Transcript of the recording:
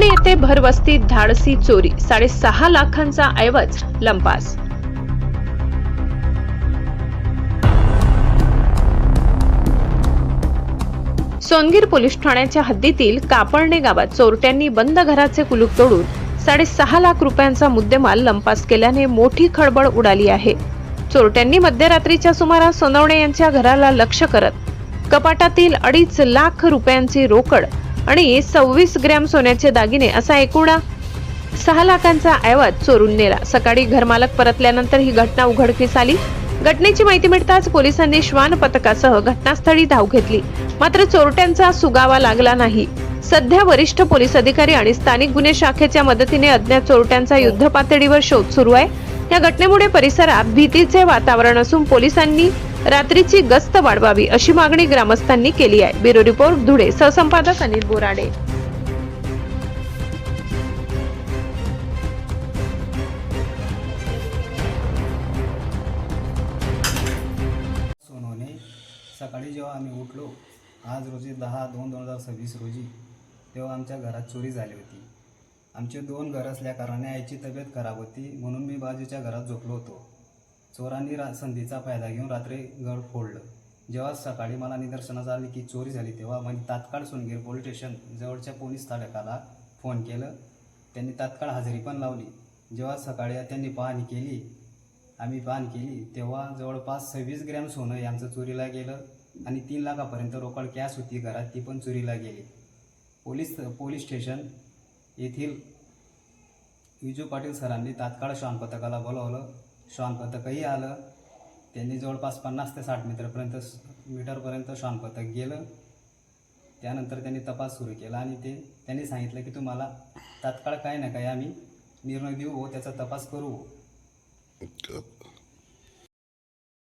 ते भरवस्तीत धाडसी चोरी. साडेसहा लाखांचा ऐवज लंपास. सोनगीर पोलीस ठाण्याच्या हद्दीतील कापळणे गावात चोरट्यांनी बंद घराचे कुलूप तोडून साडेसहा लाख रुपयांचा मुद्देमाल लंपास केल्याने मोठी खळबळ उडाली आहे. चोरट्यांनी मध्यरात्रीच्या सुमारास सोनवणे यांच्या घराला लक्ष करत कपाटातील अडीच लाख रुपयांची रोकड आणि सव्वीस ग्रॅम सोन्याचे दागिने असा एकूण सहा लाखांचा ऐवज चोरून नेला. सकाळी घरमालक परतल्यानंतर ही घटना उघडकीस आली. घटनेची माहिती मिळताच पोलिसांनी श्वान पथकासह घटनास्थळी धाव घेतली. मात्र चोरट्यांचा सुगावा लागला नाही. सध्या वरिष्ठ पोलीस अधिकारी आणि स्थानिक गुन्हे शाखेच्या मदतीने अज्ञात चोरट्यांचा युद्ध पातळीवर शोध सुरू आहे. या घटनेमुळे परिसरात भीतीचे वातावरण असून पोलिसांनी रात्रीची गस्त वाढवावी अशी मागणी ग्रामस्थांनी केली आहे. Bureau report Dhule. सहसंपादक Anil Borade. Sonawane सकाळी जेव्हा आम्ही उठलो आज रोजी दहा दोन दोन हजार सव्वीस रोजी तेव्हा आमच्या घरात चोरी झाली होती. आमचे दोन घर असल्या कारणाने आईची तब्येत खराब होती म्हणून मी बाजूच्या घरात झोपलो होतो. चोरांनी रा संधीचा फायदा घेऊन रात्री गड फोडलं. जेव्हा सकाळी मला निदर्शनास आले की चोरी झाली तेव्हा मी तात्काळ सोनगीर पोलीस स्टेशन जवळच्या पोलीस स्थानकाला फोन केलं. त्यांनी तात्काळ हजेरी पण लावली. जेव्हा सकाळी त्यांनी पाहणी केली आम्ही पाहणी केली तेव्हा जवळपास सव्वीस ग्रॅम सोनं यांचं चोरीला गेलं आणि तीन लाखापर्यंत रोकड कॅश होती घरात ती पण चोरीला गेली. पोलीस पोलीस स्टेशन येथील विजू पाटील सरांनी तात्काळ श्वान पथकाला बोलावलं. श्वानपथकही आलं. त्यांनी जवळपास पन्नास ते साठ मीटरपर्यंत मीटरपर्यंत श्वानपथक गेलं. त्यानंतर त्यांनी तपास सुरू केला आणि ते त्यांनी सांगितलं की तुम्हाला तात्काळ काय ना काय आम्ही निर्णय देऊ व त्याचा तपास करू.